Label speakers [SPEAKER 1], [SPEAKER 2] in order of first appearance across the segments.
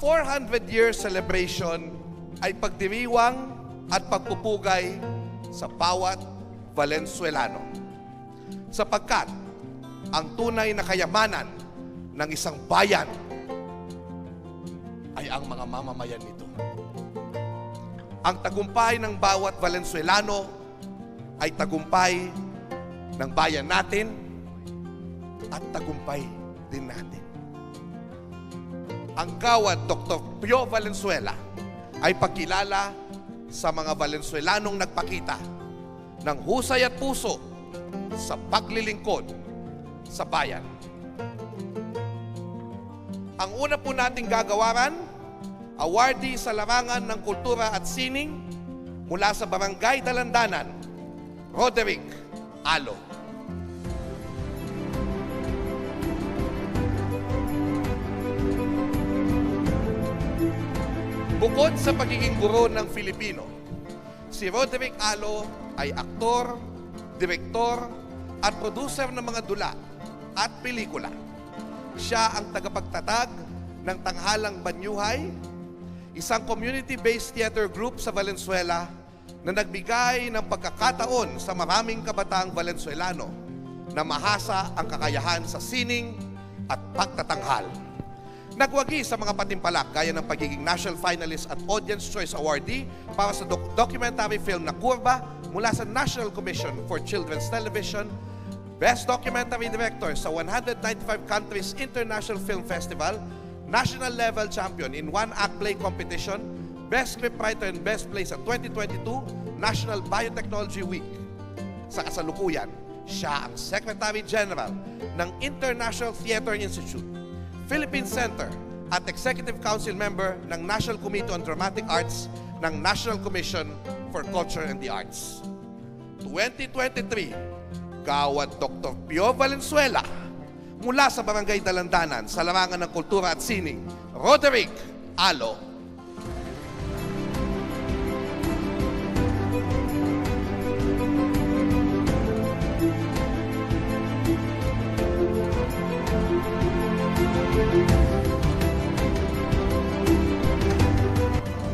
[SPEAKER 1] 400-year celebration ay pagdiriwang at pagpupugay sa bawat Valenzuelano. Sapagkat ang tunay na kayamanan ng isang bayan ay ang mga mamamayan nito. Ang tagumpay ng bawat Valenzuelano ay tagumpay ng bayan natin at tagumpay din natin. Ang gawad Dr. Pio Valenzuela ay pagkilala sa mga Valenzuelanong nagpakita ng husay at puso sa paglilingkod sa bayan. Ang una po nating gagawaran, awardee sa larangan ng kultura at sining mula sa Barangay Dalandanan, Roderick Alo. Bukod sa pagiging guro ng Filipino, si Roderick Alo ay aktor, direktor, at producer ng mga dula at pelikula. Siya ang tagapagtatag ng Tanghalang Banyuhay, isang community-based theater group sa Valenzuela na nagbigay ng pagkakataon sa maraming kabataang Valenzuelano na mahasa ang kakayahan sa sining at pagtatanghal. Nagwagi sa mga patimpalak gaya ng pagiging National Finalist at Audience Choice Awardee para sa doc- documentary film na Kurba mula sa National Commission for Children's Television, Best Documentary Director sa 195 Countries International Film Festival, National Level Champion in One Act Play Competition, Best Scriptwriter and Best Play sa 2022 National Biotechnology Week. Sa kasalukuyan, siya ang Secretary General ng International Theater Institute, Philippine Center at Executive Council member ng National Committee on Dramatic Arts ng National Commission for Culture and the Arts. 2023, Gawad Dr. Pio Valenzuela mula sa Barangay Dalandanan sa larangan ng kultura at sining, Roderick Alo.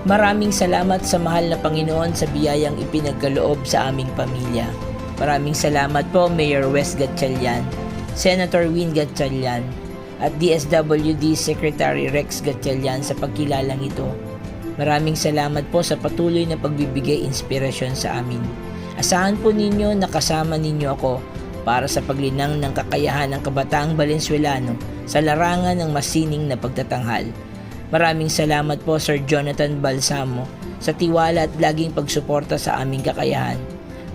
[SPEAKER 2] Maraming salamat sa mahal na Panginoon sa biyayang ipinagkaloob sa aming pamilya. Maraming salamat po Mayor Wes Gatchalian, Senator Win Gatchalian, at DSWD Secretary Rex Gatchalian sa pagkilalang ito. Maraming salamat po sa patuloy na pagbibigay inspirasyon sa amin. Asahan po ninyo na kasama ninyo ako para sa paglinang ng kakayahan ng kabataang Valenzuelano sa larangan ng masining na pagtatanghal. Maraming salamat po Sir Jonathan Balsamo sa tiwala at laging pagsuporta sa aming kakayahan.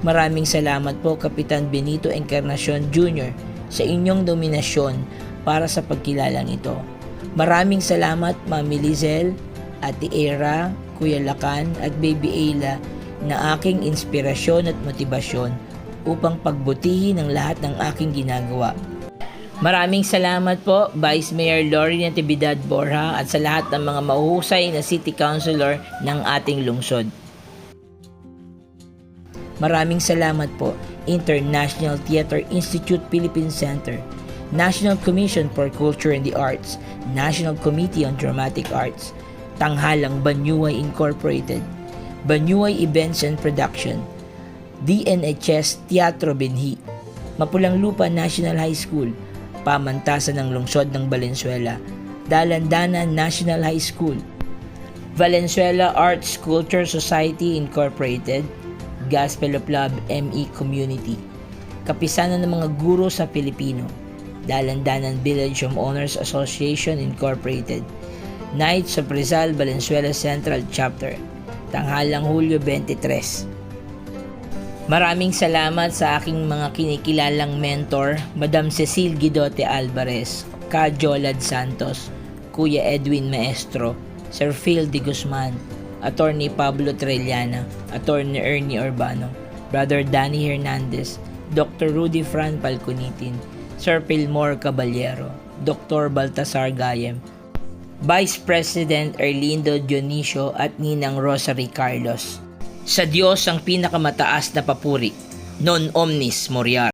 [SPEAKER 2] Maraming salamat po Kapitan Benito Encarnacion Jr. sa inyong dominasyon para sa pagkilalang ito. Maraming salamat Mami Lizel, Ate Era, Kuya Lakan at Baby Ayla na aking inspirasyon at motibasyon upang pagbutihin ang lahat ng aking ginagawa. Maraming salamat po Vice Mayor Lori Natividad Borja at sa lahat ng mga mahuhusay na City Councilor ng ating lungsod. Maraming salamat po International Theater Institute Philippine Center, National Commission for Culture and the Arts, National Committee on Dramatic Arts, Tanghalang Banyuay Incorporated, Banyuay Events and Production, DNHS Teatro Benhi, Mapulang Lupa National High School, pamantasan ng lungsod ng Valenzuela, Dalandanan National High School, Valenzuela Arts Culture Society Incorporated, Gospel of Love ME Community, Kapisanan ng mga Guro sa Pilipino, Dalandanan Village Homeowners Association Incorporated, Knights of Rizal Valenzuela Central Chapter, Tanghalang Hulyo 23. Maraming salamat sa aking mga kinikilalang mentor, Madam Cecil Guidote Alvarez, Ka Jolad Santos, Kuya Edwin Maestro, Sir Phil de Guzman, Attorney Pablo Trellana, Attorney Ernie Urbano, Brother Danny Hernandez, Dr. Rudy Fran Palconitin, Sir Pilmore Caballero, Dr. Baltasar Gayem, Vice President Erlindo Dionisio at Ninang Rosary Carlos. Sa Diyos ang pinakamataas na papuri, non omnis moriar.